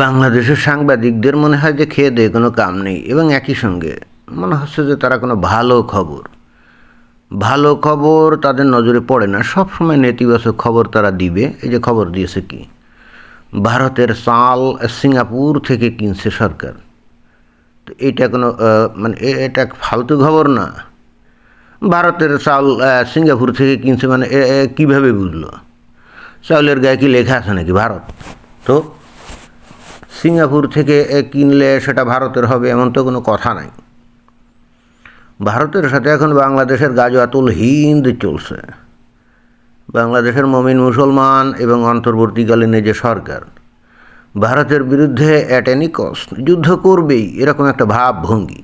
বাংলাদেশের সাংবাদিকদের মনে হয় যে খেয়ে দেয়ে কোনো কাম নেই, এবং একই সঙ্গে মনে হচ্ছে যে তারা কোনো ভালো খবর। ভালো খবর তাদের নজরে পড়ে না সব সময় নেতিবাচক খবর তারা দিবে। এই যে খবর দিয়েছে কি? ভারতের চাল সিঙ্গাপুর থেকে কিনছে সরকার। তো এটা কোনো মানে এটা ফালতু খবর না। ভারতের চাল সিঙ্গাপুর থেকে কিনছে মানে কীভাবে বুঝলো? চাউলের গায়ে কি লেখা আছে নাকি ভারত? তো সিঙ্গাপুর থেকে কিনলে সেটা ভারতের হবে এমন তো কোনো কথা নাই। ভারতের সাথে এখন বাংলাদেশের গাজওয়াতুল হিন্দ চলছে। বাংলাদেশের মমিন মুসলমান এবং অন্তর্বর্তীকালীন যে সরকার, ভারতের বিরুদ্ধে অ্যাট যুদ্ধ করবেই, এরকম একটা ভাবভঙ্গি।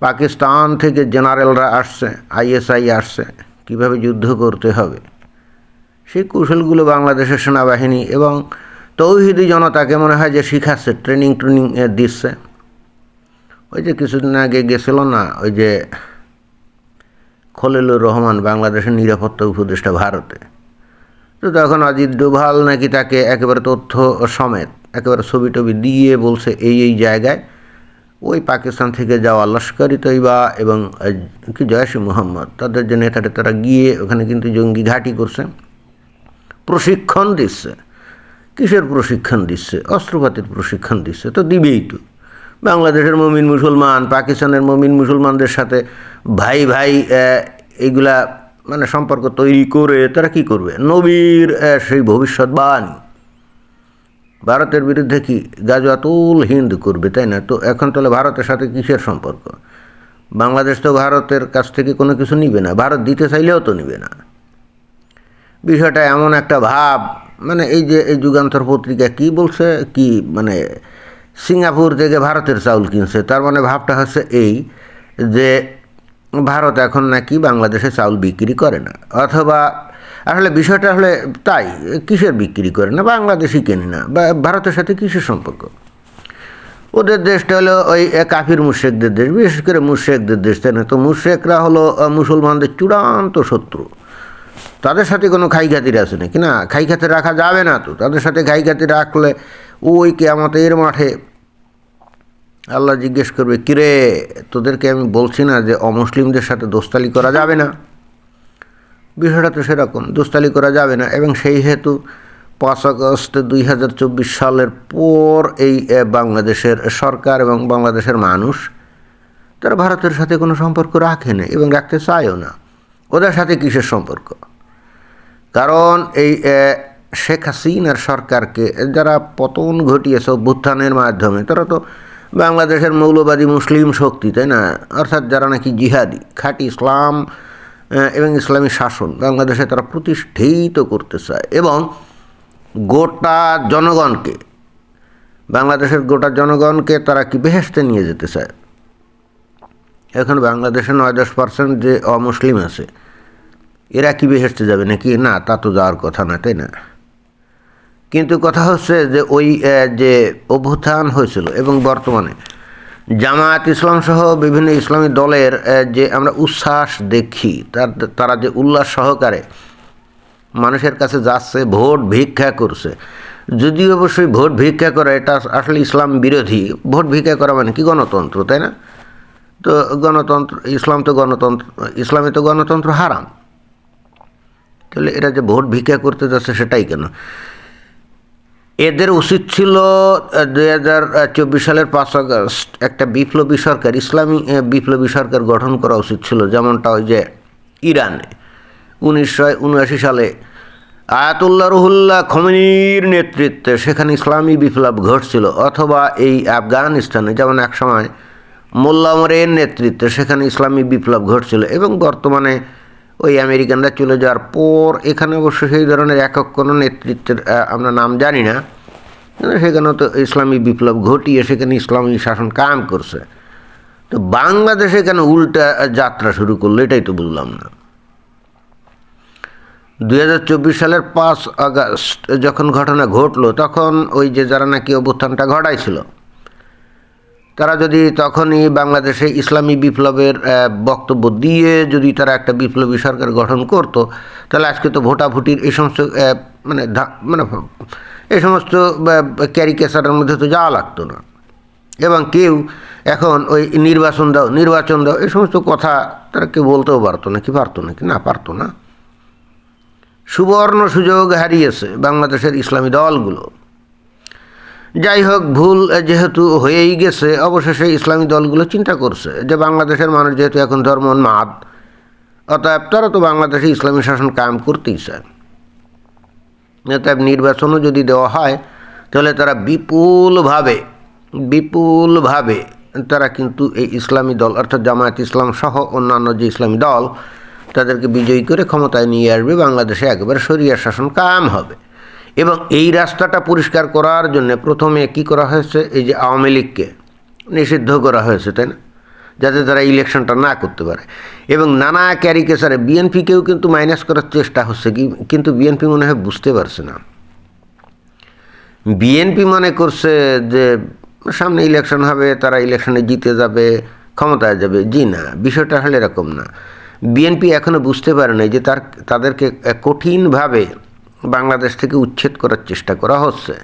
পাকিস্তান থেকে জেনারেলরা আসছে, আইএসআই আসছে, কীভাবে যুদ্ধ করতে হবে? সেই কৌশলগুলো বাংলাদেশের সেনাবাহিনী এবং তৌহিদি জনতাকে মনে হয় যে শিখাচ্ছে ট্রেনিং ট্রেনিং দিচ্ছে। ওই যে কিছুদিন আগে গেছিল না, ওই যে খলিলুর রহমান বাংলাদেশের নিরাপত্তা উপদেষ্টা ভারতে। তো তখন অজিত ডোভাল নাকি তাকে একেবারে তথ্য সমেত, একেবারে ছবি টবি দিয়ে বলছে এই এই জায়গায়, ওই পাকিস্তান থেকে যাওয়া লস্করি তৈবা এবং কি জয়সী মোহাম্মদ, তাদের যে নেতাটা তারা গিয়ে ওখানে কিন্তু জঙ্গি ঘাঁটি করছে, প্রশিক্ষণ দিচ্ছে। কিসের প্রশিক্ষণ দিচ্ছে? অস্ত্রপাতির প্রশিক্ষণ দিচ্ছে, তো দিবেই তো। বাংলাদেশের মমিন মুসলমান, পাকিস্তানের মমিন মুসলমানদের সাথে ভাই ভাই এইগুলা মানে সম্পর্ক তৈরি করে তারা কি করবে? নবীর সেই ভবিষ্যৎবাণী। ভারতের বিরুদ্ধে কি গাজওয়াতুল হিন্দ করবে, তাই না? তো এখন তাহলে ভারতের সাথে কিসের সম্পর্ক? বাংলাদেশ তো ভারতের কাছ থেকে কোনো কিছু নিবে না, ভারত দিতে চাইলেও তো নিবে না। বিষয়টা এমন একটা ভাব মানে এই যে এই যুগান্তর পত্রিকা কি বলছে? কি মানে সিঙ্গাপুর থেকে ভারতের চাউল কিনছে। তার মানে ভাবটা হচ্ছে এই যে ভারত এখন নাকি বাংলাদেশে চাউল বিক্রি করে না। অথবা আসলে বিষয়টা হলে তাই, কিসের বিক্রি করে না? বাংলাদেশই কেনে না। বা ভারতের সাথে কিসের সম্পর্ক? ওদের দেশটা হলো ওই কাফির মুশেকদের দেশ। বিশেষ করে মুর্শেকদের দেশ, তাই না? তো মুশেকরা হলো মুসলমানদের চূড়ান্ত শত্রু। তাদের সাথে কোনো খাই খাতির আছে নাকি? না খাই খাতির রাখা যাবে না তো। তাদের সাথে খাই খাতির রাখলে ওই কেয়ামতের মাঠে আল্লাহ জিজ্ঞেস করবে, কিরে, তোদেরকে আমি বলছি না যে অমুসলিমদের সাথে দোস্তালি করা যাবে না? বিষয়টা তো সেরকম, দোস্তালি করা যাবে না। এবং সেই হেতু পাঁচ আগস্ট দুই হাজার চব্বিশ সালের পর এই বাংলাদেশের সরকার এবং বাংলাদেশের মানুষ তারা ভারতের সাথে কোনো সম্পর্ক রাখে না এবং রাখতে চায়ও না। ওদের সাথে কিসের সম্পর্ক? কারণ এই শেখ হাসিনার সরকারকে যারা পতন ঘটিয়েছে অভ্যুত্থানের মাধ্যমে, তারা তো বাংলাদেশের মৌলবাদী মুসলিম শক্তি, তাই না? অর্থাৎ যারা নাকি জিহাদি, খাঁটি ইসলাম এবং ইসলামী শাসন বাংলাদেশে তারা প্রতিষ্ঠিত করতে চায়। এবং গোটা জনগণকে, বাংলাদেশের গোটা জনগণকে তারা কি বেহেস্তে নিয়ে যেতে চায়? এখন বাংলাদেশে নয় দশ পার্সেন্ট যে অমুসলিম আছে, এরা কি বেহেস্তে যাবে নাকি? না, তা তো যাওয়ার কথা না, তাই না? কিন্তু কথা হচ্ছে যে ওই যে অভ্যুত্থান হয়েছিল এবং বর্তমানে জামায়াত ইসলাম সহ বিভিন্ন ইসলামী দলের যে আমরা উচ্ছ্বাস দেখি, তার, তারা যে উল্লাস সহকারে মানুষের কাছে যাচ্ছে, ভোট ভিক্ষা করছে, যদিও অবশ্যই ভোট ভিক্ষা করা এটা আসলে ইসলাম বিরোধী, ভোট ভিক্ষা করা মানে কি গণতন্ত্র, তাই না? তো গণতন্ত্র, ইসলাম তো গণতন্ত্র, ইসলামে তো গণতন্ত্র হারাম। তাহলে এরা যে ভোট ভিক্ষা করতে যাচ্ছে সেটাই কেন? এদের উচিত ছিল দুই হাজার চব্বিশ সালের পাঁচ আগস্ট একটা বিপ্লবী সরকার, ইসলামী বিপ্লবী সরকার গঠন করা উচিত ছিল। যেমনটা ওই যে ইরানে উনিশশো উনআশি সালে আয়াতুল্লাহ রুহুল্লাহ খমিনীর নেতৃত্বে সেখানে ইসলামী বিপ্লব ঘটছিল, অথবা এই আফগানিস্তানে। যেমন এক সময় মোল্লা ওমরের নেতৃত্বে সেখানে ইসলামী বিপ্লব ঘটছিল এবং বর্তমানে ওই আমেরিকানরা চলে যাওয়ার পর এখানে অবশ্য সেই ধরনের একক কোনো নেতৃত্বের আমরা নাম জানি না। সেখানে তো ইসলামী বিপ্লব ঘটিয়ে সেখানে ইসলামী শাসন কায়েম করছে। তো বাংলাদেশে কেন উল্টা যাত্রা শুরু করল এটাই তো বুঝলাম না। দুই হাজার চব্বিশ সালের পাঁচ আগস্ট যখন ঘটনা ঘটলো, তখন ওই যে যারা নাকি অভ্যুত্থানটা ঘটাইছিল তারা যদি তখনই বাংলাদেশে ইসলামী বিপ্লবের বক্তব্য দিয়ে যদি তারা একটা বিপ্লবী সরকার গঠন করতো, তাহলে আজকে তো ভোটাভুটির এই সমস্ত মানে মানে এই সমস্ত ক্যারিকেচারের মধ্যে তো যাওয়া লাগতো না। এবং কেউ এখন ওই নির্বাচন দাও নির্বাচন দাও, এই সমস্ত কথা তারা কেউ বলতেও পারতো না, কি পারতো না, কি না পারতো না। সুবর্ণ সুযোগ হারিয়েছে বাংলাদেশের ইসলামী দলগুলো। যাই হোক ভুল যেহেতু হয়েই গেছে, অবশেষে ইসলামী দলগুলো চিন্তা করছে যে বাংলাদেশের মানুষ যেহেতু এখন ধর্মোন্মাদ অতএব তারা তো বাংলাদেশে ইসলামী শাসন কায়েম করতেই চায় অতএব নির্বাচনও যদি দেওয়া হয়, তাহলে তারা বিপুলভাবে বিপুলভাবে তারা কিন্তু এই ইসলামী দল, অর্থাৎ জামায়াত ইসলাম সহ অন্যান্য যে ইসলামী দল, তাদেরকে বিজয়ী করে ক্ষমতায় নিয়ে আসবে। বাংলাদেশে একেবারে শরিয়া শাসন কায়েম হবে। এবং এই রাস্তাটা পরিষ্কার করার জন্য প্রথমে কি করা হয়েছে? এই যে আওয়ামী লীগকে নিষিদ্ধ করা হয়েছে, তাই না? যাতে তারা ইলেকশনটা না করতে পারে। এবং নানা ক্যারিকেচারে বিএনপিকেও কিন্তু মাইনাস করার চেষ্টা হচ্ছে কি, কিন্তু বিএনপি মনে হয় বুঝতে পারছে না। বিএনপি মনে করছে যে সামনে ইলেকশন হবে, তারা ইলেকশনে জিতে যাবে, ক্ষমতায় যাবে। জি না, বিষয়টা হলে এরকম না। বিএনপি এখনও বুঝতে পারে নাই যে তার, তাদেরকে কঠিনভাবে বাংলাদেশ থেকে উচ্ছেদ করার চেষ্টা করা হচ্ছে।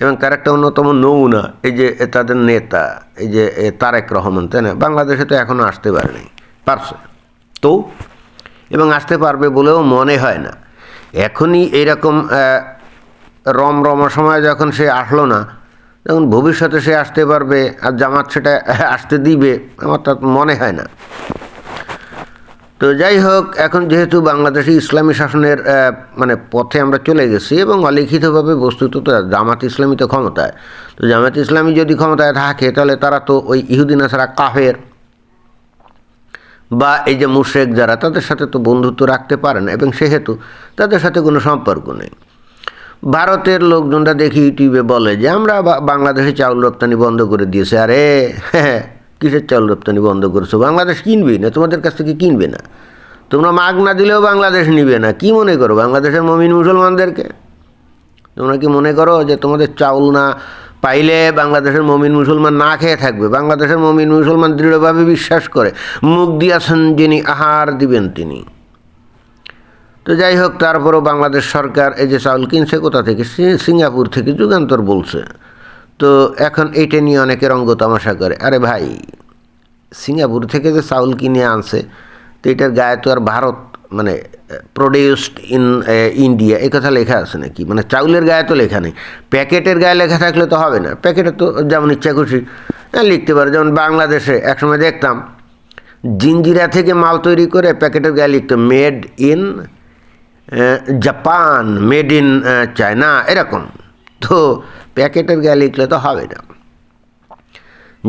এবং তার একটা অন্যতম নমুনা, এই যে তাদের নেতা, এই যে তারেক রহমান, তাই না? বাংলাদেশে তো এখনও আসতে পারেনি, পারছে। তো, এবং আসতে পারবে বলেও মনে হয় না। এখনই এইরকম রমরমা সময় যখন সে আসলো না তখন ভবিষ্যতে সে আসতে পারবে আর জামাত সেটা আসতে দিবে, আমার তা মনে হয় না। তো যাই হোক, এখন যেহেতু বাংলাদেশে ইসলামী শাসনের মানে পথে আমরা চলে গেছি এবং অলিখিতভাবে বস্তুত তো জামাত ইসলামী তো ক্ষমতায়, তো জামাত ইসলামী যদি ক্ষমতায় থাকে, তাহলে তারা তো ওই ইহুদিন ছাড়া কাফের বা এই যে মুশেক যারা, তাদের সাথে তো বন্ধুত্ব রাখতে পারে না এবং সেহেতু তাদের সাথে কোনো সম্পর্ক নেই। ভারতের লোকজনরা দেখি ইউটিউবে বলে যে, আমরা বাংলাদেশে চাউল রপ্তানি বন্ধ করে দিয়েছে। আরে হ্যাঁ। কিসের চাউল রপ্তানি বন্ধ করেছ? বাংলাদেশ কিনবে না? তোমাদের কাছ থেকে কিনবে না। তোমরা মাগ না দিলেও বাংলাদেশ নিবে না। কি মনে করো বাংলাদেশের মমিন মুসলমানদেরকে? তোমরা কি মনে করো যে তোমাদের চাউল না পাইলে বাংলাদেশের মমিন মুসলমান না খেয়ে থাকবে? বাংলাদেশের মমিন মুসলমান দৃঢ়ভাবে বিশ্বাস করে। মুখ দিয়াছেন যিনি, আহার দিবেন তিনি। তো যাই হোক, তারপরও বাংলাদেশ সরকার এই যে চাউল কিনছে, কোথা থেকে? সিঙ্গাপুর থেকে। যুগান্তর বলছে। তো এখন এইটা নিয়ে অনেকে রঙ্গ তামাশা করে। আরে ভাই সিঙ্গাপুর থেকে যে চাউল কিনে আনছে তো এটার গায়ে তো আর ভারত মানে প্রডিউসড ইন ইন্ডিয়া এই কথা লেখা আছে নাকি? মানে চাউলের গায়ে তো লেখা নেই। প্যাকেটের গায়ে লেখা থাকলে তো হবে না। প্যাকেটে তো যেমন ইচ্ছা খুশি হ্যাঁ, লিখতে পারে। যেমন বাংলাদেশে একসময় দেখতাম জিঞ্জিরা থেকে মাল তৈরি করে প্যাকেটের গায়ে লিখতো made in Japan made in China এরকম। তো প্যাকেটের গায়ে লিখলে তো হবে না।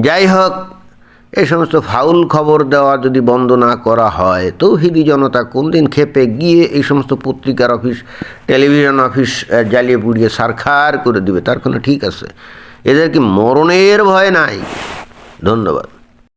যাই হোক এই সমস্ত ফাউল খবর দেওয়া যদি বন্ধ না করা হয়, তৌহিদি জনতা কোন দিন খেপে গিয়ে এই সমস্ত পত্রিকার অফিস, টেলিভিশন অফিস জ্বালিয়ে পুড়িয়ে সারখার করে দিবে? তার কোনো ঠিক আছে? এদের কি মরণের ভয় নাই? ধন্যবাদ।